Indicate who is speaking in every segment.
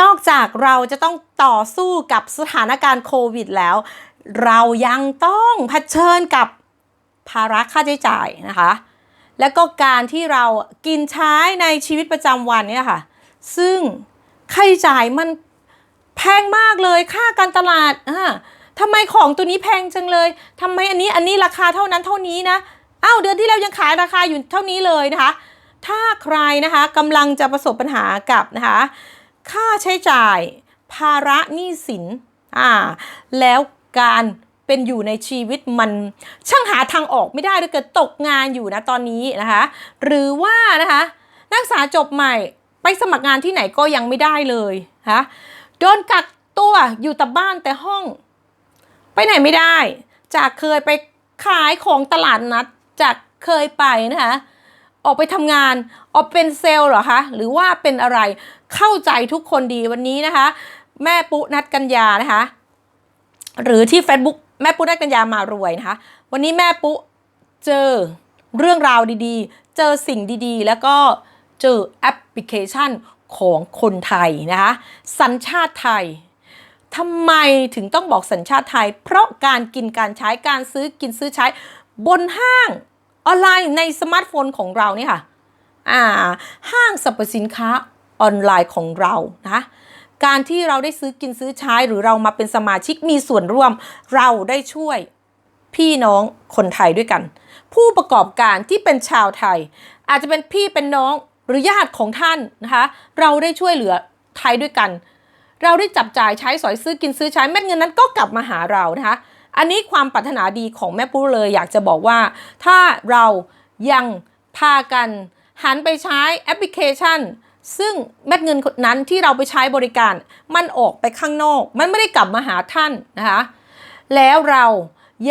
Speaker 1: นอกจากเราจะต้องต่อสู้กับสถานการณ์โควิดแล้ว เรายังต้องเผชิญกับภาระค่าใช้จ่ายนะคะ แล้วก็การที่เรากินใช้ในชีวิตประจำวันเนี่ยค่ะ ซึ่งค่าใช้จ่ายมันแพงมากเลยค่าการตลาดอ่าทำไมของตัวนี้แพงจังเลยทำไมอันนี้อันนี้ราคาเท่านั้นเท่านี้นะอ้าวเดือนที่แล้วยังขายราคาอยู่เท่านี้เลยนะคะ ถ้าใครนะคะกำลังจะประสบปัญหากับนะคะ ค่าใช้จ่าย ภาระหนี้สินอ่าแล้วการเป็นอยู่ในชีวิตมันช่างหาทางออกไม่ได้ถ้าเกิดตกงานอยู่นะตอนนี้นะคะหรือว่านะคะนักศึกษาจบใหม่ไปสมัครงานที่ไหนก็ยังไม่ได้เลยนะคะโดนกักตัวอยู่แต่บ้านแต่ห้อง ไปไหนไม่ได้ จากเคยไปขายของตลาดนัดจากเคยไปนะคะ ออกไปทำงาน ออกเป็นเซลล์เหรอคะ หรือว่าเป็นอะไรเข้าใจทุกคนดีวันนี้นะคะ แม่ปุ๊นัดกัญญานะคะ หรือที่ Facebook แม่ปุ๊นัดกัญญามารวยนะคะ วันนี้แม่ปุ๊เจอเรื่องราวดีๆ เจอสิ่งดีๆ แล้วก็เจอแอปพลิเคชันของคนไทยนะคะสัญชาติไทยทำไมถึงต้องบอกสัญชาติไทย เพราะการกินการใช้การซื้อกินซื้อใช้บนห้าง ออนไลน์ในสมาร์ทโฟนของเราเนี่ยค่ะอ่าห้างสรรพสินค้าออนไลน์ของเรานะการที่เราได้ซื้อกินซื้อใช้หรือเรามาเป็นสมาชิกมีส่วนร่วม เราได้ช่วยพี่น้องคนไทยด้วยกัน ผู้ประกอบการที่เป็นชาวไทย อาจจะเป็นพี่เป็นน้องหรือญาติของท่านนะคะเราได้ช่วยเหลือไทยด้วยกัน เราได้จับจ่ายใช้สอยซื้อกินซื้อใช้เม็ดเงินนั้นก็กลับมาหาเรานะคะ อันนี้ความปรารถนาดีของแม่ปูเลยอยากจะบอกว่า ถ้าเรายังพากันหันไปใช้แอปพลิเคชัน ซึ่งเม็ดเงินนั้นที่เราไปใช้บริการ มันออกไปข้างนอก มันไม่ได้กลับมาหาท่านนะคะแล้วเรา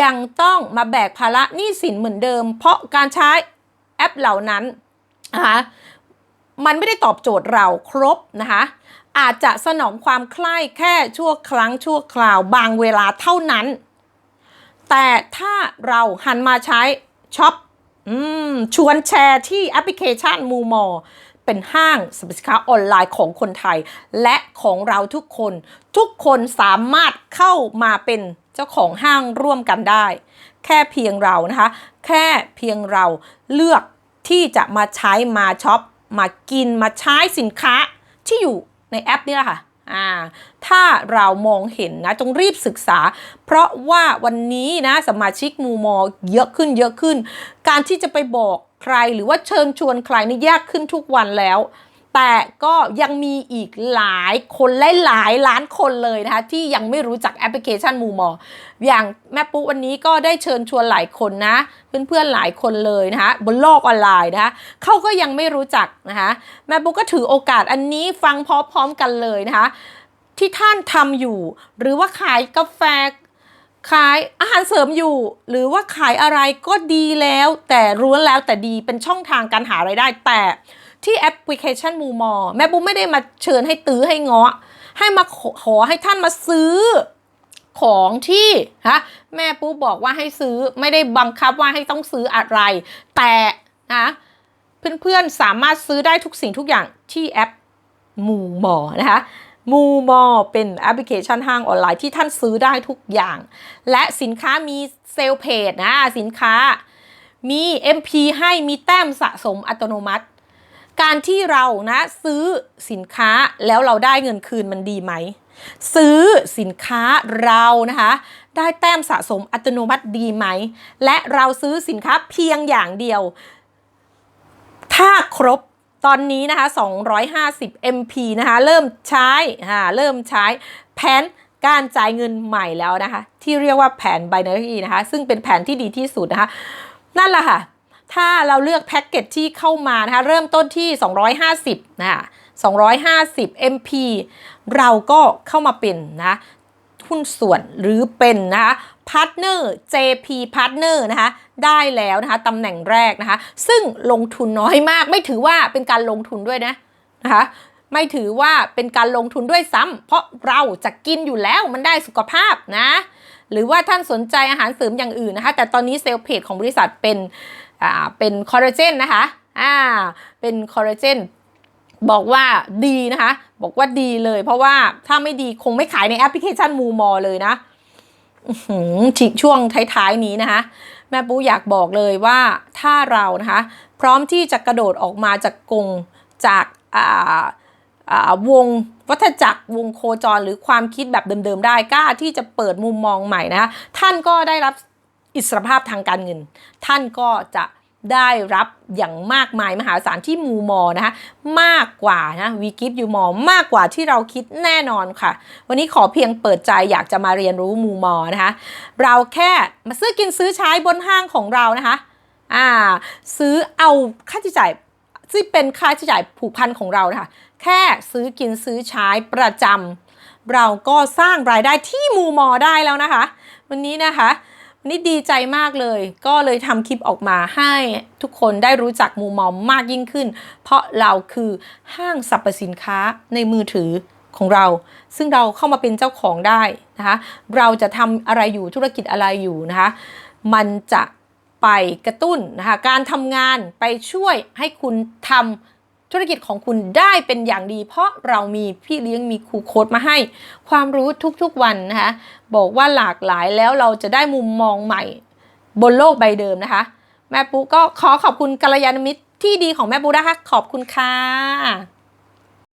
Speaker 1: ยังต้องมาแบกภาระหนี้สินเหมือนเดิม เพราะการใช้แอปเหล่านั้นนะคะมันไม่ได้ตอบโจทย์เราครบนะคะอาจจะสนองความใคร่แค่ชั่วครั้งชั่วคราวบางเวลาเท่านั้น แต่ถ้าเราหันมาใช้ช็อปชวนแชร์ที่แอปพลิเคชันมูมอเป็นห้างสินค้าออนไลน์ของคนไทย และของเราทุกคน ทุกคนสามารถเข้ามาเป็นเจ้าของห้างร่วมกันได้ แค่เพียงเรานะคะ แค่เพียงเราเลือกที่จะมาใช้มาช็อปมากินมาใช้สินค้าที่อยู่ในแอปนี่แหละค่ะ อ่าถ้าเรามองเห็นนะจงรีบศึกษา เพราะว่าวันนี้นะสมาชิกมูมอเยอะขึ้นเยอะขึ้น การที่จะไปบอกใครหรือว่าเชิญชวนใครนี่ยากขึ้นทุกวันแล้ว แต่ก็ยังมีอีกหลายคนหลายหลายล้านคนเลยนะคะที่ยังไม่รู้จักแอปพลิเคชันมูมออย่างแม่ปุ๊วันนี้ก็ได้เชิญชวนหลายคนนะเพื่อนๆหลายคนเลยนะคะบนโลกออนไลน์นะคะเขาก็ยังไม่รู้จักนะคะแม่ปุ๊ก็ถือโอกาสอันนี้ฟังพร้อมๆกันเลยนะคะที่ท่านทำอยู่ หรือว่าขายกาแฟขายอาหารเสริมอยู่ หรือว่าขายอะไรก็ดีแล้ว แต่รู้แล้วแต่ดีเป็นช่องทางการหารายได้แต่ ที่แอปพลิเคชันมูมอแม่ปุ๊ไม่ได้มาเชิญให้ตื้อให้เงาะ ให้มาขอขอให้ท่านมาซื้อของที่ฮะแม่ปุ๊บอกว่าให้ซื้อไม่ได้บังคับว่าให้ต้องซื้ออะไร แต่นะเพื่อนๆสามารถซื้อได้ทุกสิ่งทุกอย่างที่แอปมูมอนะคะมูมอเป็นแอปพลิเคชันห้างออนไลน์ที่ท่านซื้อได้ทุกอย่าง และสินค้ามีเซลเพจนะสินค้ามี MP ให้มีแต้มสะสมอัตโนมัติ การที่เรานะซื้อสินค้าแล้วเราได้เงินคืนมันดีไหม ซื้อสินค้าเรานะคะได้แต้มสะสมอัตโนมัติดีไหม และเราซื้อสินค้าเพียงอย่างเดียว ถ้าครบตอนนี้นะคะ 250 MP นะคะ เริ่มใช้อ่าเริ่มใช้แผนการจ่ายเงินใหม่แล้วนะคะ ที่เรียกว่าแผน binary นะคะ ซึ่งเป็นแผนที่ดีที่สุดนะคะ นั่นแหละค่ะ ถ้าเราเลือกแพ็กเกจที่เข้ามานะคะเริ่มต้นที่ 250นะ250 MP เราก็เข้ามาเป็นนะหุ้นส่วนหรือเป็นนะคะพาร์ทเนอร์ JP Partner นะคะได้แล้วนะคะตำแหน่งแรกนะคะ ซึ่งลงทุนน้อยมาก ไม่ถือว่าเป็นการลงทุนด้วยนะนะคะไม่ถือว่าเป็นการลงทุนด้วยซ้ำเพราะเราจะกินอยู่แล้วมันได้สุขภาพนะ หรือว่าท่านสนใจอาหารเสริมอย่างอื่นนะคะ แต่ตอนนี้เซลล์เพจของบริษัทเป็น อ่าเป็นคอลลาเจนนะคะอ่าเป็นคอลลาเจนบอกว่าดีนะคะ บอกว่าดีเลย เพราะว่าถ้าไม่ดีคงไม่ขายในแอปพลิเคชันมูมอเลยนะอื้อหือฉีกช่วงท้ายๆนี้นะคะ แม่ปูอยากบอกเลยว่าถ้าเรานะคะ พร้อมที่จะกระโดดออกมาจากกรงจากอ่าอ่าวงวัฏจักรวงโคจรหรือความคิดแบบเดิมๆได้กล้าที่จะเปิดมุมมองใหม่นะะท่านก็ได้รับ อิสรภาพทางการเงิน ท่านก็จะได้รับอย่างมากมายมหาศาลที่มูมอนะคะมากกว่านะวีกิฟยูมอมากกว่าที่เราคิดแน่นอนค่ะ วันนี้ขอเพียงเปิดใจอยากจะมาเรียนรู้มูมอนะคะเราแค่มาซื้อกินซื้อใช้บนห้างของเรานะคะอ่าซื้อเอาค่าใช้จ่ายที่เป็นค่าใช้จ่ายผูกพันของเรานะคะแค่ซื้อกินซื้อใช้ประจำเราก็สร้างรายได้ที่มูมอได้แล้วนะคะ วันนี้นะคะ นนี้ดีใจมากเลย ก็เลยทำคลิปออกมาให้ทุกคนได้รู้จักมูมอมมากยิ่งขึ้น เพราะเราคือห้างสรรพสินค้าในมือถือของเรา ซึ่งเราเข้ามาเป็นเจ้าของได้นะคะเราจะทำอะไรอยู่ธุรกิจอะไรอยู่นะคะมันจะไปกระตุ้นนะคะการทำงานไปช่วยให้คุณทำ ธุรกิจของคุณได้เป็นอย่างดี เพราะเรามีพี่เลี้ยงมีครูโค้ดมาให้ ความรู้ทุกๆวันนะคะบอกว่าหลากหลายแล้วเราจะได้มุมมองใหม่บนโลกใบเดิมนะคะ แม่ปุ๊ก็ขอขอบคุณกัลยาณมิตรที่ดีของแม่ปุ๊นะคะขอบคุณค่ะ